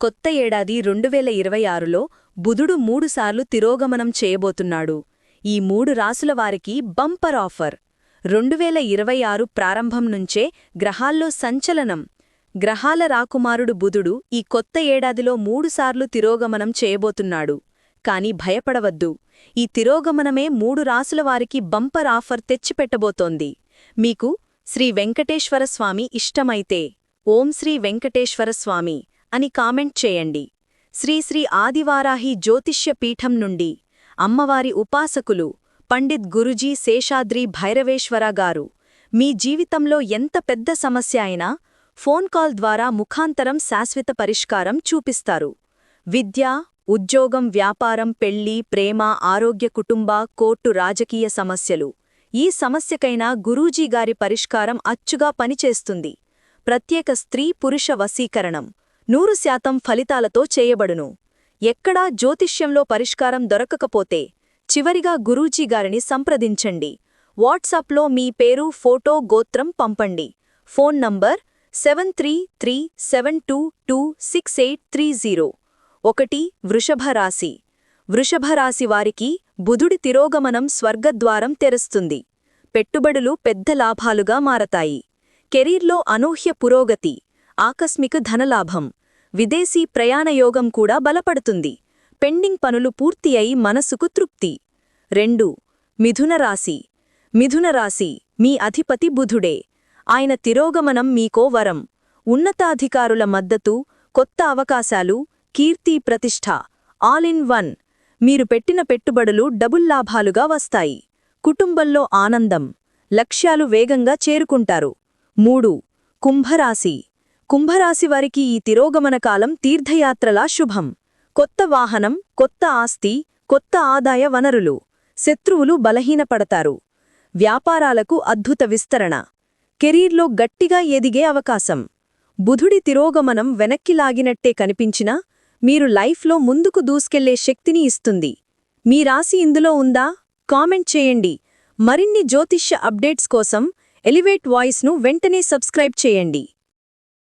కొత్త ఏడాది రెండువేల ఇరవై ఆరులో బుధుడు మూడుసార్లు తిరోగమనం చేయబోతున్నాడు. ఈ మూడు రాసుల వారికి బంపర్ ఆఫర్. రెండువేల ఇరవై ఆరు ప్రారంభం నుంచే గ్రహాల్లో సంచలనం. గ్రహాల రాకుమారుడు బుధుడు ఈ కొత్త ఏడాదిలో మూడుసార్లు తిరోగమనం చేయబోతున్నాడు. కాని భయపడవద్దు. ఈ తిరోగమనమే మూడు రాసుల వారికి బంపర్ ఆఫర్ తెచ్చిపెట్టబోతోంది. మీకు శ్రీ వెంకటేశ్వర స్వామి ఇష్టమైతే. ఓం శ్రీ వెంకటేశ్వర స్వామి. అని కామెంట్ చేయండి. శ్రీశ్రీ ఆదివారాహి జ్యోతిష్య పీఠం నుండి అమ్మవారి ఉపాసకులు పండిత్ గురుజీ శేషాద్రి భైరవేశ్వర గారు మీ జీవితంలో ఎంత పెద్ద సమస్య అయినా ఫోన్ కాల్ ద్వారా ముఖాంతరం శాశ్వత పరిష్కారం చూపిస్తారు. విద్య ఉద్యోగం వ్యాపారం పెళ్ళి ప్రేమ ఆరోగ్య కుటుంబ కోర్టు రాజకీయ సమస్యలు. ఈ సమస్యకైనా గురూజీ గారి పరిష్కారం అచ్చుగా పనిచేస్తుంది. ప్రత్యేక స్త్రీ పురుష వశీకరణం. నూరు శాతం ఫలితాలతో చేయబడును. ఎక్కడా జ్యోతిష్యంలో పరిష్కారం దొరకకపోతే చివరిగా గురూజీ గారిని సంప్రదించండి. వాట్సాప్లో మీ పేరు ఫోటో గోత్రం పంపండి. Phone number seven three three seven two two six eight three zero. ఒకటి వృషభ రాశి. వృషభ రాశి వారికి బుధుడి తిరోగమనం స్వర్గద్వారం తెరుస్తుంది. పెట్టుబడులు పెద్ద లాభాలుగా మారతాయి. కెరీర్లో అనూహ్య పురోగతి. ఆకస్మిక ధనలాభం. విదేశీ ప్రయాణయోగం కూడా బలపడుతుంది. పెండింగ్ పనులు పూర్తి అయి మనసుకు తృప్తి. రెండు. మిథునరాశి మిథునరాశి మీ అధిపతి బుధుడే. ఆయన తిరోగమనం మీకో వరం. ఉన్నతాధికారుల మద్దతు కొత్త అవకాశాలు కీర్తి ప్రతిష్ఠ. All in one. మీరు పెట్టిన పెట్టుబడులు డబుల్ లాభాలుగా వస్తాయి. కుటుంబంలో ఆనందం. లక్ష్యాలు వేగంగా చేరుకుంటారు. మూడు. కుంభరాశి. కుంభరాశి వారికి ఈ తిరోగమన కాలం తీర్థయాత్రలా శుభం. కొత్త వాహనం కొత్త ఆస్తి కొత్త ఆదాయ వనరులు శత్రువులు బలహీనపడతారు. వ్యాపారాలకు అద్భుత విస్తరణ. కెరీర్లో గట్టిగా ఎదిగే అవకాశం. బుధుడి తిరోగమనం వెనక్కి లాగినట్టే కనిపించినా మీరు లైఫ్లో ముందుకు దూసుకెళ్ళే శక్తిని ఇస్తుంది. మీ రాశి ఇందులో ఉందా? కామెంట్ చేయండి. మరిన్ని జ్యోతిష్య అప్డేట్స్ కోసం ఎలివేట్ వాయిస్ను వెంటనే సబ్స్క్రైబ్ చేయండి.